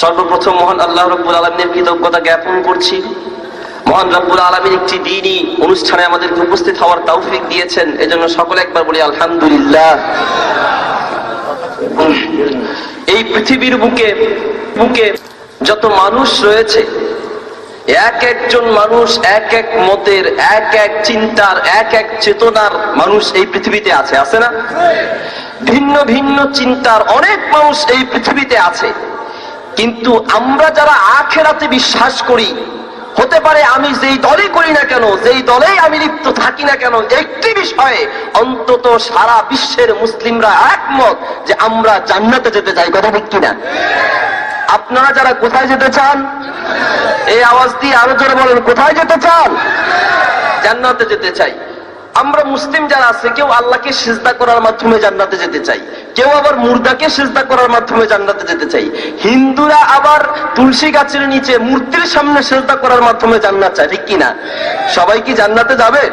সর্বপ্রথম মহান আল্লাহ রব্বুল আলমিনের কৃতজ্ঞতা জ্ঞাপন করছি। মহান রব্বুল আলমীর একটি দিনই অনুষ্ঠানে আমাদেরকে উপস্থিত হওয়ার তৌফিক দিয়েছেন। এজন্য সকলে একবার বলি আলহামদুলিল্লাহ। এই পৃথিবীর বুকে বুকে যত মানুষ রয়েছে, এক একজন মানুষ, এক এক মতের, এক এক চিন্তার, এক এক চেতনার মানুষ এই পৃথিবীতে আছে আছে না? ভিন্ন ভিন্ন চিন্তার অনেক মানুষ এই পৃথিবীতে আছে। কিন্তু আমরা যারা আখেরাতে বিশ্বাস করি, হতে পারে আমি যেই দলে করি না কেন, যেই দলেই আমি লিপ্ত থাকি না কেন, একটি বিষয়ে অন্তত সারা বিশ্বের মুসলিমরা একমত যে আমরা জান্নাতে যেতে চাই, কথা ঠিক কিনা? আপনারা যারা কোথায় যেতে চান, এই আওয়াজ দিয়ে আরও জোরে বলেন, কোথায় যেতে চান? জান্নাতে যেতে চাই। আমরা মুসলিম যারা আছে, কেউ আল্লাহকে সিজদা করার মাধ্যমে জান্নাতে যেতে চাই। কেউ আবার মুর্দাকে সিজদা করার মাধ্যমে জান্নাতে যেতে চাই। হিন্দুরা আবার তুলসী গাছের নিচে মূর্তির সামনে সিজদা করার মাধ্যমে জান্নাত চায়। ঠিক কিনা? সবাই কি জান্নাতে যাবে?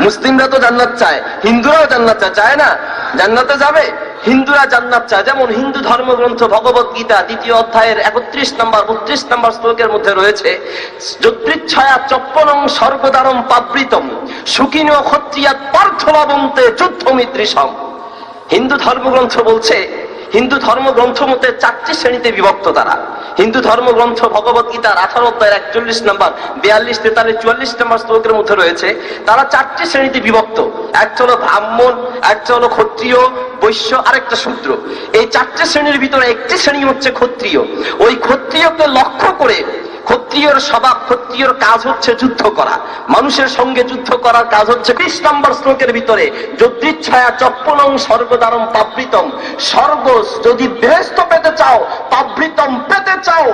মুসলিমরা তো জান্নাত চায়, হিন্দুরাও জান্নাত চায়। চায় না? জান্নাতে যাবে? হিন্দুরা জান্নাত চায়। যেমন হিন্দু ধর্মগ্রন্থ ভগবত গীতা দ্বিতীয় অধ্যায়ের একত্রিশ নম্বর, বত্রিশ নম্বর শ্লোকের মধ্যে রয়েছে, যদৃচ্ছায়া চপ্পনং স্বর্গদারম পাবৃতম সুকিনীয় ক্ষত্রিয়াত পার্থবাবন্তে যুদ্ধ মিত্রিসম হিন্দু ধর্মগ্রন্থ বলছে হিন্দু ধর্মগ্রন্থ মতে চারটি শ্রেণীতে বিভক্ত তারা। হিন্দু ধর্মগ্রন্থ ভগবত গীতার আঠারো অধ্যায়ের একচল্লিশ নম্বর, বিয়াল্লিশ, তেতাল্লিশ, চুয়াল্লিশ নম্বর শ্লোকের মধ্যে রয়েছে, তারা চারটি শ্রেণীতে বিভক্ত। একটা হলো ব্রাহ্মণ একটা হলো ক্ষত্রিয়, বৈশ্য, আরেকটা শূদ্র। এই চারটি শ্রেণির ভিতরে একটি শ্রেণি হচ্ছে ক্ষত্রিয়। ওই ক্ষত্রিয়কে লক্ষ্য করে ক্ষত্রিয়র স্বভাব, ক্ষত্রিয়র কাজ হচ্ছে যুদ্ধ করা। মানুষের সঙ্গে যুদ্ধ করার কাজ হচ্ছে বিশ নম্বর শ্লোকের ভিতরে যদৃচ্ছায়া চপ্পনং স্বর্গদারম পাবৃতম। স্বর্গ যদি বেহস্ত পেতে চাও, পাবৃতম পেতে চাও।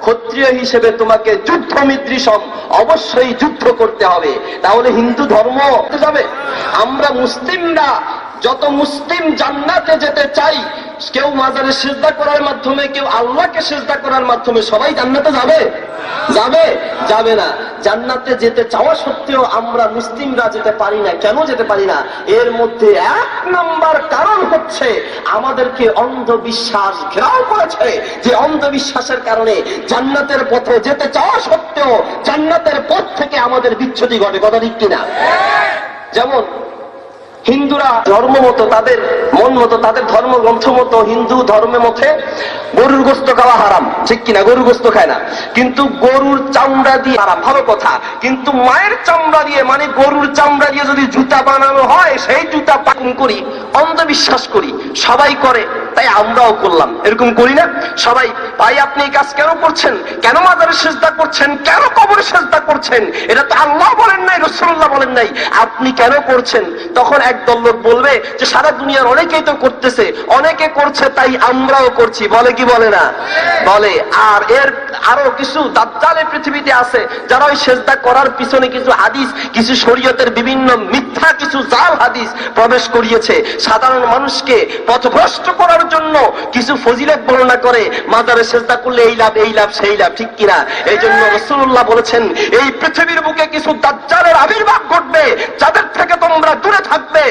ক্ষত্রিয় হিসেবে তোমাকে যুদ্ধ মিত্রিসম অবশ্যই যুদ্ধ করতে হবে। তাহলে হিন্দু ধর্ম যাবে। আমরা মুসলিমরা, যত মুসলিম জান্নাতে যেতে চাই কেউ মাজারে সেজদা করার মাধ্যমে, কেউ আল্লাহকে সেজদা করার মাধ্যমে, সবাই জান্নাতে যাবে? যাবে? যাবে না। জান্নাতে যেতে চাওয়া সত্ত্বেও আমরা মুসলিমরা যেতে পারি না। কেন যেতে পারি না? এর মধ্যে এক নাম্বার কারণ হচ্ছে, আমাদেরকে অন্ধবিশ্বাস ঘেরাও করেছে যে অন্ধবিশ্বাসের কারণে জান্নাতের পথে যেতে চাওয়া সত্ত্বেও জান্নাতের পথ থেকে আমাদের বিচ্ছুতি ঘটে। কথা ঠিক কিনা? যেমন হিন্দুরা ধর্ম মতো, তাদের মন মতো, তাদের ধর্ম গ্রন্থ মতো, হিন্দু ধর্মের মধ্যে গরুর গোস্ত খাওয়া হারাম। ঠিক কিনা? গরুর গোস্ত খায় না। কিন্তু গরুর চামড়া দিয়ে হারাম। ভালো কথা। কিন্তু মায়ের চামড়া দিয়ে মানে গরুর চামড়া দিয়ে যদি জুতা বানানো হয়, সেই জুতা পাকুন করি, অন্ধবিশ্বাস করি, সবাই করে। তাই আমরাও করলাম। এরকম করি না। সবাই, ভাই, আপনি এই কাজ কেন করছেন? কেন মাদারে সেজদা করছেন? কেন কবরে সেজদা করছেন? এটা তো আল্লাহ বলেন নাই রসুল্লাহ বলেন নাই। আপনি কেন করছেন? তখন একদল লোক বলবে যে, সারা দুনিয়ার অনেকেই তো করতেছে, অনেকে করছে, তাই আমরাও করছি। বলে কি বলে না? বলে, আর এর আরও কিছু দাজ্জালে পৃথিবীতে আছে, যারা ওই সেজদা করার পিছনে কিছু হাদিস, কিছু শরীয়তের বিভিন্ন মিথ্যা কিছু জাল হাদিস প্রবেশ করিয়েছে। সাধারণ মানুষকে পথভ্রষ্ট করার জন্য কিছু ফজিলত বর্ণনা করে, মাজারে সেজদা করলে এই লাভ এই লাভ, সেই লাভ, ঠিক কিনা? এই জন্য রসুল্লাহ বলেছেন, এই পৃথিবীর বুকে কিছু দাজ্জালের আবির্ভাব ঘটবে, যাদের থেকে তোমরা দূরে থাকবে,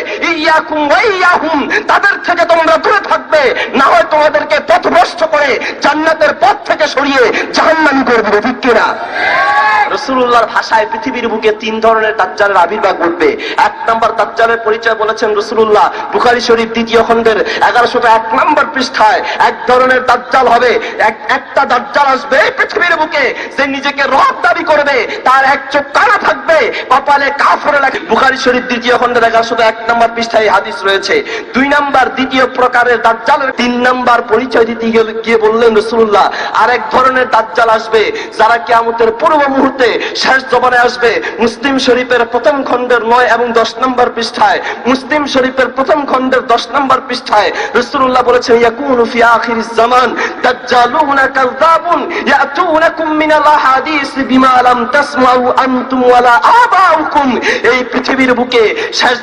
ইয়াকুম ওয়াইয়াহুম তাদের থেকে তোমরা দূরে থাকবে, না হয় তোমাদেরকে পথভ্রষ্ট করে জান্নাতের পথ থেকে সরিয়ে জাহান্নামি করে দিবে, ঠিক কিনা? রসুল্লাহর ভাষায় পৃথিবীর বুকে তিন ধরনের দাজ্জালের আবির্ভাব ঘটবে। এক নম্বর দাজ্জালের পরিচয় বলেছেন রসুল্লাহ। বুখারি শরীফ দ্বিতীয় খণ্ডের এগারোশত এক নম্বর পৃষ্ঠায় এক ধরনের দাজ্জাল হবে। এক, একটা দাজ্জাল আসবে পৃথিবীর বুকে, যে নিজেকে রব দাবি করবে। তার এক চোখ কানা থাকবে, কপালে কাফরে লাগে বুখারি শরীফ দ্বিতীয় খণ্ডের এগারোশত এক নম্বর পৃষ্ঠায় হাদিস রয়েছে। দুই নম্বর দ্বিতীয় প্রকারের দাজ্জালের তিন নাম্বার পরিচয় দিতে গিয়ে- বললেন রসুল্লাহ, আরেক ধরনের দাজ্জাল আসবে, যারা কিয়ামতের পূর্ব মুহূর্তে শেষ জবানে আসবে, মুসলিম শরীফের প্রথম খণ্ডের নয় এবং দশ নম্বর পৃষ্ঠায়, মুসলিম শরীফের প্রথম খণ্ডের দশ নম্বর পৃষ্ঠায় রসুল্লাহ বলেছেন, ইয়াকুনু ফি আখিরিজ জামান দাজ্জালুনা কাযযাবুন ইয়াতুনাকুম মিনাল আহাদিস বিমা লাম তাসমাউ আনতুম ওয়ালা আবাউকুম এই পৃথিবীর বুকে শেষ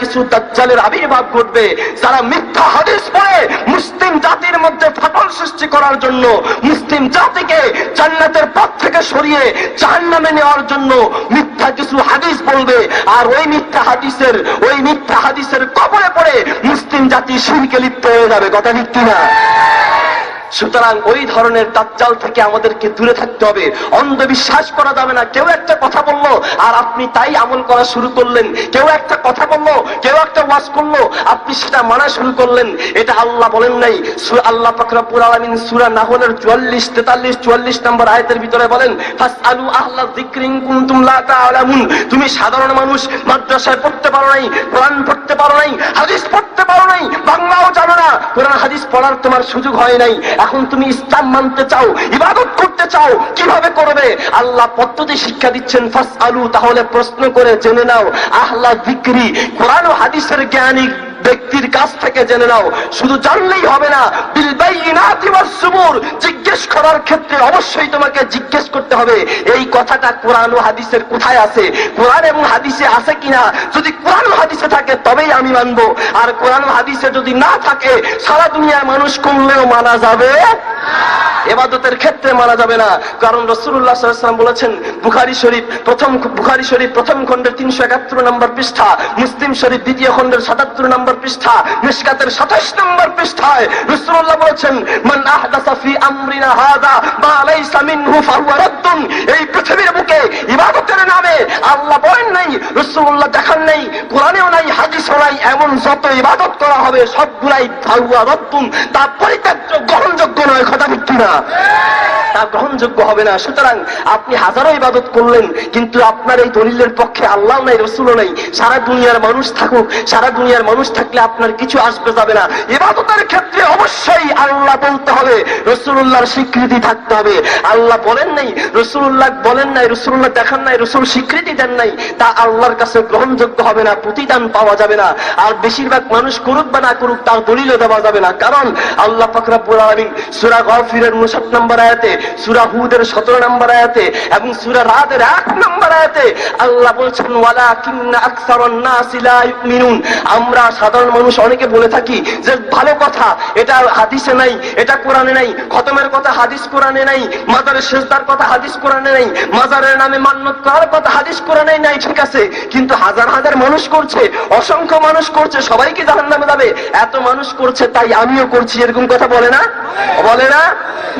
কিছু দাজ্জালের আবির্ভাব ঘটবে। যারা মিথ্যা হাদিস পড়ে মুসলিম জাতির মধ্যে ফাটল সৃষ্টি করার জন্য, মুসলিম জাতিকে জান্নাতের পথ থেকে সরিয়ে জাহান্নামে নেওয়ার জন্য মিথ্যা কিছু হাদিস বলবে। আর ওই মিথ্যা হাদিসের, ওই মিথ্যা হাদিসের কবরে পড়ে মুসলিম জাতি শিরকে লিপ্ত হয়ে যাবে। কথা ঠিক কিনা? সুতরাং ওই ধরনের দাজ্জাল থেকে আমাদেরকে দূরে থাকতে হবে। অন্ধবিশ্বাস করা যাবে না। কেউ একটা কথা বলল, আর আপনি তাই আমল করা শুরু করলেন। কেউ একটা কথা বলল, কেউ একটা ওয়াজ করল, আপনি সেটা মানা শুরু করলেন। এটা আল্লাহ বলেন নাই। আল্লাহ পাকরাপুর আলামিন সূরা নাহলের 44 43 44 নম্বর আয়াতের ভিতরে বলেন, ফাসআলু আহলা যিকরিন কুনতুম লা তুমি সাধারণ মানুষ, মাদ্রাসায় পড়তে পারো নাই, কোরআন পড়তে পারো নাই, হাদিস পড়তে পারো নাই, বাংলাও জানো না। কোরআন, হাদিস পড়ার তোমার সুযোগ হয় নাই। এখন তুমি ইসলাম মানতে চাও, ইবাদত করতে চাও, কীভাবে করবে? আল্লাহ পদ্ধতি শিক্ষা দিচ্ছেন ফাস আলু তাহলে প্রশ্ন করে জেনে নাও, আহলা বিক্রি কোরআন হাদিসের জ্ঞানী ব্যক্তির কাছ থেকে জেনে নাও। শুধু জানলেই হবে না জিজ্ঞেস করার ক্ষেত্রে অবশ্যই তোমাকে জিজ্ঞেস করতে হবে, এই কথাটা কোরআন ও হাদিসের কোথায় আছে? কোরআন এবং হাদিসে আছে কিনা? যদি কোরআন হাদিসে থাকে, তবেই আমি মানবো। আর কোরআন হাদিসে যদি না থাকে, সারা দুনিয়ার মানুষ কমলেও মানা যাবে। এবাদতের ক্ষেত্রে মানা যাবে না। কারণ রসুল্লাহ সাল্লাম বলেছেন, বুখারি শরীফ প্রথম, বুখারি শরীফ প্রথম খণ্ডের তিনশো একাত্তর নম্বর পৃষ্ঠা, মুসলিম শরীফ দ্বিতীয় খণ্ডের সাতাত্তর নম্বর পৃষ্ঠা, মিসকাতের সাতাশ নম্বর পৃষ্ঠায় রসুল্লাহ বলেছেন, মান আহদাসা ফি আমরিনা হাদা মা লাইসা মিনহু ফাহুয়া রাদ্দুন। এই পৃথিবীর বুকে ইবাদতের নামে আল্লাহ বলেন রসুল্লাহ দেখান নাই, কোরআনেও নাই, হাদিসও নাই, এমন যত ইবাদত করা হবে, সবগুলাই ফাহুয়া রাদ্দুন তা পরিত্যাজ্য, গ্রহণযোগ্য নয়, কথা ঠিক কিনা? তা গ্রহণযোগ্য হবে না। সুতরাং আপনি হাজারো ইবাদত করলেন, কিন্তু আপনার এই দলিলের পক্ষে আল্লাহ নাই, রসুলও নাই। সারা দুনিয়ার মানুষ থাকুক, সারা দুনিয়ার মানুষ থাকলে আপনার কিছু আসবে যাবে না। ইবাদতের ক্ষেত্রে অবশ্যই আল্লাহ বলতে হবে রসুল্লাহর স্বীকৃতি থাকতে হবে। আল্লাহ বলেন নাই রসুল্লাহ বলেন নাই রসুল্লাহ দেখান নাই, রসুল স্বীকৃতি দেন নাই, তা আল্লাহর কাছে গ্রহণযোগ্য হবে না, প্রতিদান পাওয়া যাবে না। আর বেশিরভাগ মানুষ করুক বা না করুক, তার দলিলও দেওয়া যাবে না। কারণ আল্লাহ ফাকরাবুল আলমিন সুরা গফিরের উনষাট নম্বর আয়াতে, সুরা হুদের সতেরো নম্বর আয়াতে এবং সুরা রাদের এক নম্বর আয়াতে আল্লাহ বলছেন ওয়ালা কিন্না আকসারুন নাসি লা ইউমিনুন। আমরা সাধারণ মানুষ অনেকে বলে থাকি যে, ভালো কথা, এটা হাদিসে নাই, এটা কোরআনে নাই, খতমের কথা হাদিস কোরআনে নাই মাজারের সেজদার কথা হাদিস কোরআনে নাই, মাজারের নামে মান্যত করার কথা হাদিস কোরআনে নাই, ঠিক আছে। কিন্তু হাজার হাজার মানুষ করছে, অসংখ্য মানুষ করছে সবাইকে জাহান নামে যাবে? এত মানুষ করছে, তাই আমিও করছি, এরকম কথা বলে না? বলে না?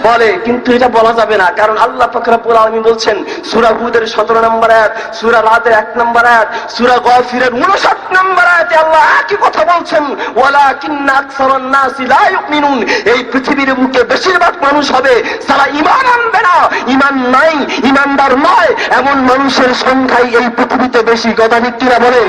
বলে, কিন্তু এটা বলা যাবে না। কারণ আল্লাহ ফকরাবুল আলমী বলছেন, সুরা হুদের সতেরো নম্বর আয়াত, সুরা রাতের এক নম্বর আয়াত, সুরা গফিরের উনষাট নম্বর আয়াতে আল্লাহ একই কথা বলছেন ওয়ালা কিন্না এই পৃথিবীর বুকে বেশিরভাগ মানুষ হবে, সারা ইমান আনবে না। ইমান নাই, ঈমানদার নয়, এমন মানুষের সংখ্যাই এই পৃথিবীতে বেশি। কথা ঠিক বলেন?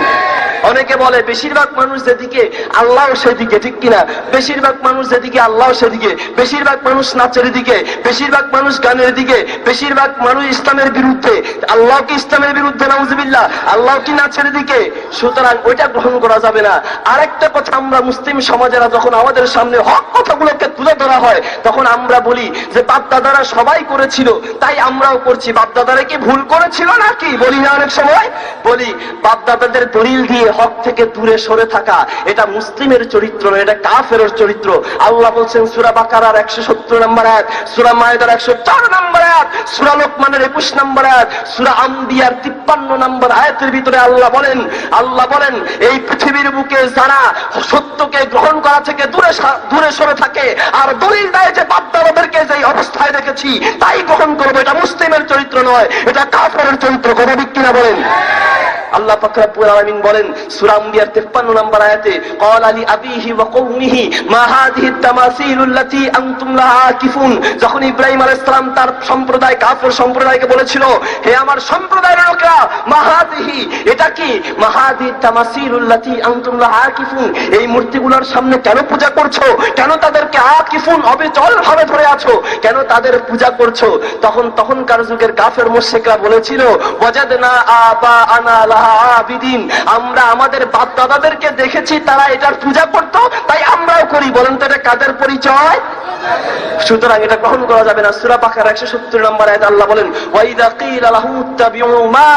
অনেকে বলে, বেশিরভাগ মানুষ যেদিকে আল্লাহ সেদিকে, ঠিক কিনা? বেশিরভাগ মানুষ যেদিকে আল্লাহ সেদিকে, বেশিরভাগ মানুষ নাচের দিকে, বেশিরভাগ মানুষ গানের দিকে, বেশিরভাগ মানুষ ইসলামের বিরুদ্ধে। আল্লাহ কি ইসলামের বিরুদ্ধে? নাউজুবিল্লাহ। আল্লাহ কি নাচের দিকে? সুতরাং ওইটা গ্রহণ করা যাবে না। আরেকটা কথা আমরা মুসলিম সমাজেরা যখন আমাদের সামনে হক কথাগুলোকে তুলে ধরা হয়, তখন আমরা বলি যে, বাপদাদারা সবাই করেছিল, তাই আমরাও করছি। বাপদাদারা কি ভুল করেছিল নাকি? বলি না অনেক সময়। বলি, বাপদাদাদের দলিল দিয়ে হক থেকে দূরে সরে থাকা, এটা মুসলিমের চরিত্র নয়, এটা কাফের চরিত্র। আল্লাহ বলছেন, সুরা বাকারার একশো সত্তর নম্বর এক সুরা মায়েদার একশো চার নম্বর এক সুরা লোকমানের একুশ নম্বর এক সুরা আম্বিয়ার তিপ্পান্ন নম্বর আয়াতের ভিতরে আল্লাহ বলেন আল্লাহ বলেন, এই পৃথিবীর বুকে যারা সত্যকে গ্রহণ করা থেকে দূরে দূরে সরে থাকে, আর দলিল দেয় যে বাপদাদাদেরকে যে অবস্থায় দেখেছি, তাই গ্রহণ করব, এটা মুসলিমের চরিত্র নয়, এটা কাফের চরিত্র, কথা ঠিক কিনা বলেন? আল্লাহ ফাকরাবুল আলামিন বলেন সুরাম্বিয়ার তেপ্পান্ন 53 নম্বর আয়াতে কল আলী আবিহি ও কৌমিহি মা হাদিহি তামাসিলুল্লাতি আনতুম যখন ইব্রাহিম আল ইসলাম তার সম্প্রদায়, কাফের সম্প্রদায়কে বলেছিল, হে আমার সম্প্রদায়ের লোকরা মাহাদিহি এটা কি? মা হাদিহি তামাসিলুল্লাতি আনতুম লাহা আকিফুন। এই মূর্তিগুলোর সামনে কেন পূজা করছ? কেন তাদেরকে আকিফুন অবিচল ভাবে ধরে আছো? কেন তাদের পূজা করছ? তখন তখনকার যুগের কাফের মুশরিকরা বলেছিল বজাদ না আবা আনা লাহা আবিদিন আমরা আমাদের বাপ দাদাদেরকে দেখেছি, তারা এটার পূজা করতো, তাই আমরাও করি। বলেন তো এটা কাদের পরিচয়? সুতরাং এটা গ্রহণ করা যাবে না। সুরা পাখার একশো সত্তর নম্বর আয়াত আল্লাহ বলেন, ওয়াইদা কিল লাহু ইত্তাবিউ মা